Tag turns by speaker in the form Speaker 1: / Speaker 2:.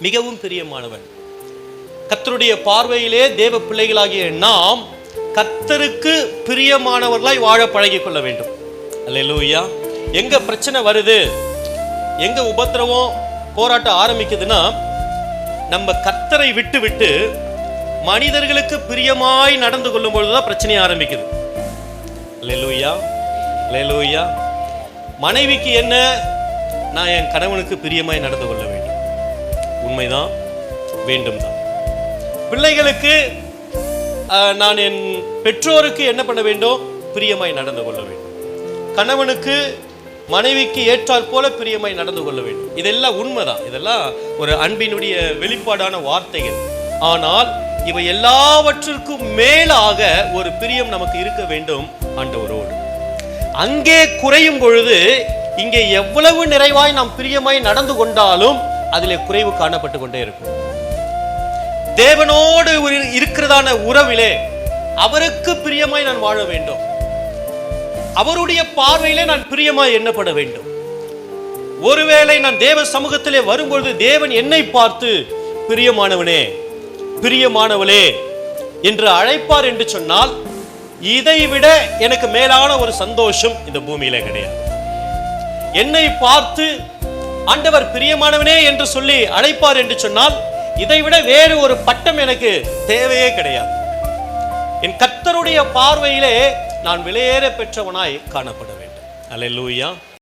Speaker 1: மிகவும் பிரியமானவன். கத்தருடைய பார்வையிலே தேவ பிள்ளைகளாகிய நாம் கத்தருக்கு பிரியமானவர்களாய் வாழ பழகிக் கொள்ள வேண்டும். அல்லா எங்க பிரச்சனை வருது? எங்க உபத்திரவம் போராட்டம் ஆரம்பிக்குதுன்னா நம்ம கத்தரை விட்டு விட்டு மனிதர்களுக்கு பிரியமாய் நடந்து கொள்ளும் பொழுதுதான் பிரச்சனை ஆரம்பிக்குது. அல்லேலூயா. அல்லேலூயா. மனைவிக்கு என்ன? நான் என் கணவனுக்கு பிரியமாய் நடந்து கொள்ள வேண்டும். உண்மைதான் வேண்டும் தான் பிள்ளைகளுக்கு நான் என் பெற்றோருக்கு என்ன பண்ண வேண்டும்? பிரியமாய் நடந்து கொள்ள வேண்டும். கணவனுக்கு மனைவிக்கு ஏற்றாற் போல பிரியமாய் நடந்து கொள்ள வேண்டும். இதெல்லாம் உண்மைதான். இதெல்லாம் ஒரு அன்பினுடைய வெளிப்பாடான வார்த்தைகள். ஆனால் இவை எல்லாவற்றிற்கும் மேலாக ஒரு பிரியம் நமக்கு இருக்க வேண்டும் ஆண்டவரோடு. அங்கே குறையும் பொழுது இங்கே எவ்வளவு நிறைவாய் நாம் பிரியமாய் நடந்து கொண்டாலும் அதிலே குறைவு காணப்பட்டு கொண்டே இருக்கும். தேவனோடு ஒரு- இருக்கிறதான உறவிலே அவருக்கு பிரியமாய் நான் வாழ வேண்டும். அவருடைய பார்வையிலே நான் பிரியமாய் எண்ணப்பட வேண்டும். ஒருவேளை நான் தேவ சமூகத்திலே வரும்பொழுது தேவன் என்னை பார்த்து பிரியமானவனே பிரியமானவளே என்று அழைப்பார் என்று சொன்னால் இதை விட எனக்கு மேலான ஒரு சந்தோஷம் இந்த பூமியில கிடையாது. என்னை பார்த்து ஆண்டவர் பிரியமானவனே என்று சொல்லி அழைப்பார் என்று சொன்னால் இதைவிட வேறு ஒரு பட்டம் எனக்கு தேவையே கிடையாது. என் கர்த்தருடைய பார்வையிலே நான் விலையேற பெற்றவனாய் காணப்பட வேண்டும். அல்லேலூயா